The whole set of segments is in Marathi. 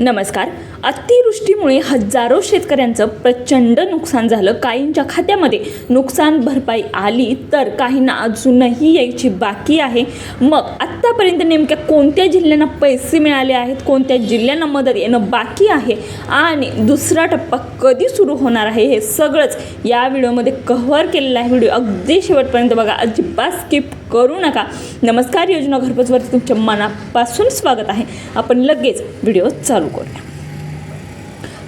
नमस्कार. अतिवृष्टीमुळे हजारो शेतकऱ्यांचं प्रचंड नुकसान झालं. काहींच्या खात्यामध्ये नुकसान भरपाई आली तर काहींना अजूनही यायची बाकी आहे. मग आत्तापर्यंत नेमक्या कोणत्या जिल्ह्यांना पैसे मिळाले आहेत कोणत्या जिल्ह्यांना मदत येणं बाकी आहे आणि दुसरा टप्पा कधी सुरू होणार आहे हे सगळंच या व्हिडिओमध्ये कव्हर केलेलं आहे. व्हिडिओ अगदी शेवटपर्यंत बघा. अजिबात स्किप करू नका. नमस्कार योजना घरपोचवरती तुमच्या मनापासून स्वागत आहे. आपण लगेच व्हिडिओ चालू करूया.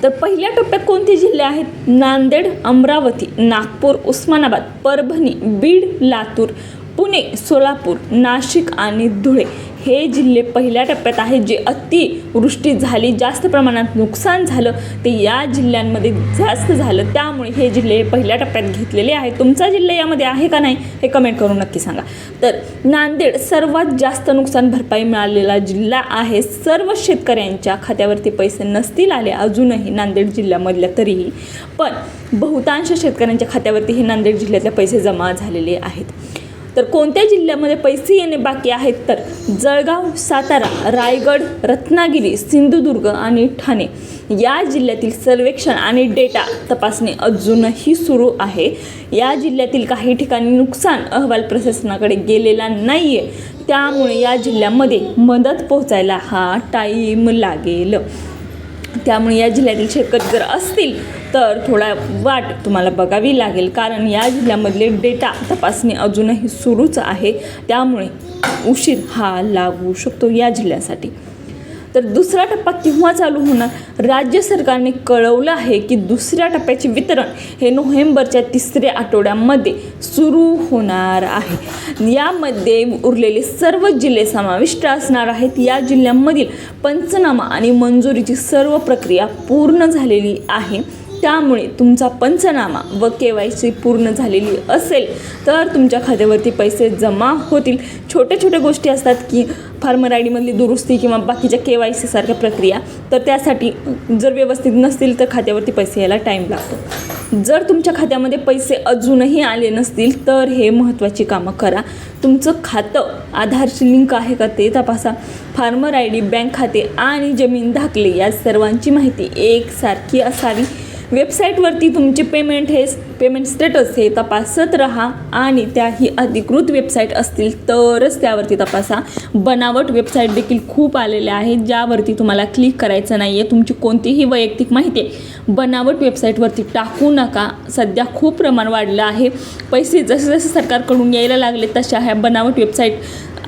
तर पहिल्या टप्प्यात कोणते जिल्हे आहेत? नांदेड अमरावती नागपूर उस्मानाबाद परभणी बीड लातूर पुणे सोलापूर नाशिक आणि धुळे. हे जिल्हे पहिल्या टप्प्यात आहेत जे अतिवृष्टी झाली जास्त प्रमाणात नुकसान झालं ते या जिल्ह्यांमध्ये जास्त झालं. त्यामुळे हे जिल्हे पहिल्या टप्प्यात घेतलेले आहेत. तुमचा जिल्हा यामध्ये आहे का नाही हे कमेंट करून नक्की सांगा. तर नांदेड सर्वात जास्त नुकसान भरपाई मिळालेला जिल्हा आहे. सर्व शेतकऱ्यांच्या खात्यावरती पैसे नसतील आले अजूनही नांदेड जिल्ह्यामधल्या तरीही. पण बहुतांश शेतकऱ्यांच्या खात्यावरती हे नांदेड जिल्ह्यातले पैसे जमा झालेले आहेत. तर कोणत्या जिल्ह्यामध्ये पैसे येणे बाकी आहेत तर? जळगाव सातारा रायगड रत्नागिरी सिंधुदुर्ग आणि ठाणे. या जिल्ह्यातील सर्वेक्षण आणि डेटा तपासणी अजूनही सुरू आहे. या जिल्ह्यातील काही ठिकाणी नुकसान अहवाल प्रशासनाकडे गेलेला नाही आहे त्यामुळे या जिल्ह्यामध्ये मदत पोहोचायला हा टाईम लागेल. त्यामुळे या जिल्ह्यातील शेतकरी जर असतील तर थोडा वाट तुम्हाला बघावी लागेल. कारण या जिल्ह्यामधले डेटा तपासणी अजूनही सुरूच आहे. त्यामुळे उशीर हा लागू शकतो या जिल्ह्यासाठी. तर दुसरा टप्पा केव्हा चालू होणार. राज्य सरकारने कळवलं आहे की दुसऱ्या टप्प्याचे वितरण हे नोव्हेंबरच्या तिसऱ्या आठवड्यामध्ये सुरू होणार आहे. यामध्ये उरलेले सर्व जिल्हे समाविष्ट असणार आहेत. या जिल्ह्यांमधील पंचनामा आणि मंजुरीची सर्व प्रक्रिया पूर्ण झालेली आहे. त्यामुळे तुमचा पंचनामा व के वाय सी पूर्ण झालेली असेल तर तुमच्या खात्यावरती पैसे जमा होतील. छोट्या छोट्या गोष्टी असतात की फार्मर आय डीमधली दुरुस्ती किंवा बाकीच्या के वाय सी सारख्या प्रक्रिया तर त्यासाठी जर व्यवस्थित नसतील तर खात्यावरती पैसे यायला टाईम लागतो. जर तुमच्या खात्यामध्ये पैसे अजूनही आले नसतील तर हे महत्त्वाची कामं करा. तुमचं खातं आधारशी लिंक आहे का ते तपासा. फार्मर आय डी बँक खाते आणि जमीन दाखले या सर्वांची माहिती एकसारखी असावी. वेबसाईटवरती तुमचे पेमेंट हे पेमेंट स्टेटस हे तपासत राहा आणि त्या ही अधिकृत वेबसाईट असतील तरच त्यावरती तपासा. बनावट वेबसाईट देखील खूप आलेल्या आहेत ज्यावरती तुम्हाला क्लिक करायचं नाही आहे तुमची कोणतीही वैयक्तिक माहिती बनावट वेबसाईटवरती टाकू नका. सध्या खूप प्रमाण वाढलं आहे. पैसे जसे जसे सरकारकडून यायला लागले तशा ह्या बनावट वेबसाईट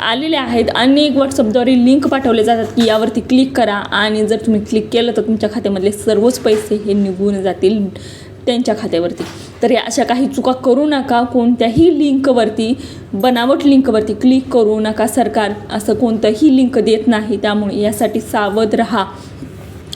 आलेले आहेत. अनेक व्हॉट्सअपद्वारे लिंक पाठवले जातात की यावरती क्लिक करा आणि जर तुम्ही क्लिक केलं तर तुमच्या खात्यामधले सर्वच पैसे हे निघून जातील त्यांच्या खात्यावरती. तर या अशा काही चुका करू नका. कोणत्याही लिंकवरती बनावट लिंकवरती क्लिक करू नका सरकार. असं कोणतंही लिंक देत नाही. त्यामुळे यासाठी सावध राहा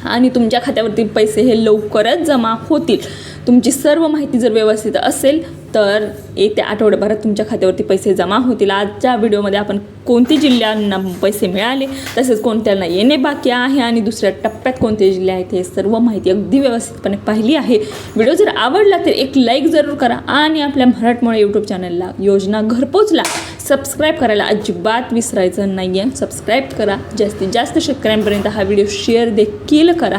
आणि तुमच्या खात्यावरती पैसे हे लवकरच जमा होतील. तुमची सर्व माहिती जर व्यवस्थित असेल तर येत्या आठवड्याभरात तुमच्या खात्यावरती पैसे जमा होतील. आजच्या व्हिडिओमध्ये आपण कोणते जिल्ह्यांना पैसे मिळाले तसेच कोणत्यांना येणे बाकी आहे आणि दुसऱ्या टप्प्यात कोणते जिल्हे आहेत हे सर्व माहिती अगदी व्यवस्थितपणे पाहिली आहे. व्हिडिओ जर आवडला तर एक लाईक जरूर करा आणि आपल्या मराठमोळ्या यूट्यूब चॅनलला योजना घरपोचला सबस्क्राईब करायला अजिबात विसरायचं नाही आहे सबस्क्राईब करा. जास्तीत जास्त शेतकऱ्यांपर्यंत हा व्हिडिओ शेअर देखील करा.